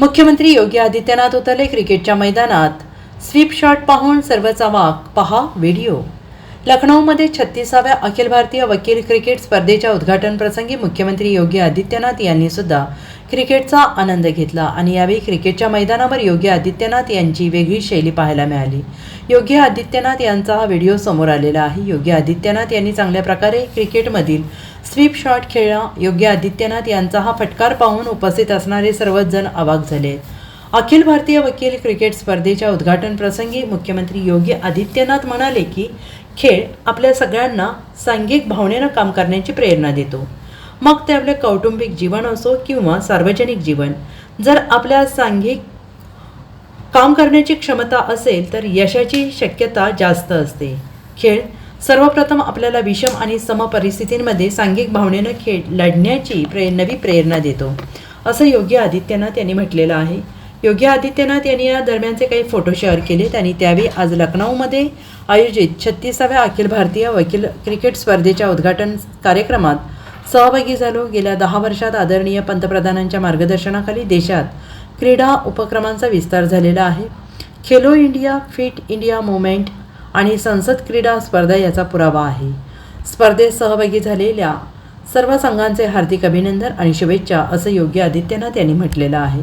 मुख्यमंत्री योगी आदित्यनाथ उतरले क्रिकेटच्या मैदानात. स्वीप शॉट पाहून सर्वचा वाक. पहा व्हिडिओ. लखनौमध्ये छत्तीसाव्या अखिल भारतीय वकील क्रिकेट स्पर्धेच्या उद्घाटनप्रसंगी मुख्यमंत्री योगी आदित्यनाथ यांनी सुद्धा क्रिकेटचा आनंद घेतला आणि यावेळी क्रिकेटच्या मैदानावर योगी आदित्यनाथ यांची वेगळी शैली पाहायला मिळाली. योगी आदित्यनाथ यांचा हा व्हिडिओ समोर आलेला आहे. योगी आदित्यनाथ यांनी चांगल्या प्रकारे क्रिकेटमधील स्वीप शॉट खेळला. योगी आदित्यनाथ यांचा हा फटकार पाहून उपस्थित असणारे सर्वच जण अवाक झाले. अखिल भारतीय वकील क्रिकेट स्पर्धेच्या उद्घाटन प्रसंगी मुख्यमंत्री योगी आदित्यनाथ म्हणाले की खेळ आपल्या सगळ्यांना सांघिक भावनेनं काम करण्याची प्रेरणा देतो. मग ते आपले कौटुंबिक जीवन असो किंवा सार्वजनिक जीवन जर आपल्या सांघिक काम करण्याची क्षमता असेल तर यशाची शक्यता जास्त असते. खेळ सर्वप्रथम आपल्याला विषम आणि सम परिस्थितींमध्ये सांघिक भावनेनं खेळ लढण्याची प्रे नवी प्रेरणा देतो. असं योगी आदित्यनाथ यांनी म्हटलेलं आहे. योगी आदित्यनाथ यांनी या दरम्यानचे काही फोटो शेअर केले. त्यांनी त्यावेळी आज लखनौमध्ये आयोजित छत्तीसाव्या अखिल भारतीय वकील क्रिकेट स्पर्धेच्या उद्घाटन कार्यक्रमात सहभागी झालो. गेल्या दहा वर्षात आदरणीय पंतप्रधानांच्या मार्गदर्शनाखाली देशात क्रीडा उपक्रमांचा विस्तार झालेला आहे. Khelo India fit India movement आणि संसद क्रीडा स्पर्धा याचा पुरावा आहे. स्पर्धेत सहभागी झालेल्या सर्व संघांचे हार्दिक अभिनंदन आणि शुभेच्छा असं योगी आदित्यनाथ यांनी म्हटलेलं आहे.